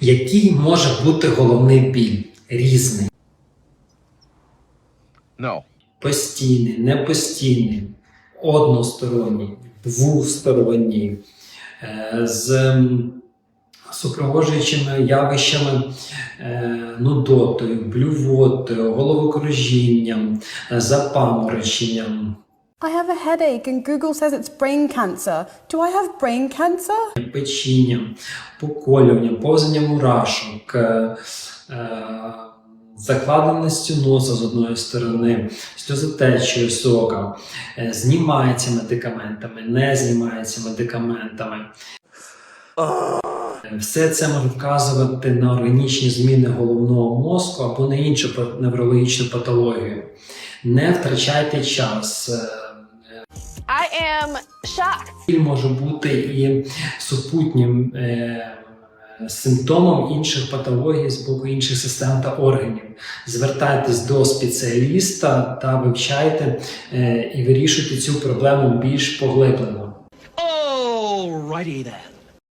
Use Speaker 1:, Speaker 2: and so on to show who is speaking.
Speaker 1: Який може бути головний біль? Різний.
Speaker 2: No.
Speaker 1: постійний, непостійний, односторонній, двосторонній, е, з супроводжуючими явищами е, нудотою, блювотою, головокружінням, е, запамороченням,
Speaker 3: I have a headache and Google says it's brain cancer. Do I have brain cancer?
Speaker 1: печінням, поколюванням, повзанням мурашок, е, е, закладеністю носа з одної сторони, сльозотечею сока, е, знімається медикаментами, не знімається медикаментами. Е, Все це може вказувати на органічні зміни головного мозку або на іншу неврологічну патологію. Не втрачайте час.
Speaker 4: I am shocked.
Speaker 1: Біль може бути і супутнім е, симптомом інших патологій з боку інших систем та органів. Звертайтесь до спеціаліста та вивчайте е, і вирішуйте цю проблему більш поглиблено.
Speaker 2: Alrighty then.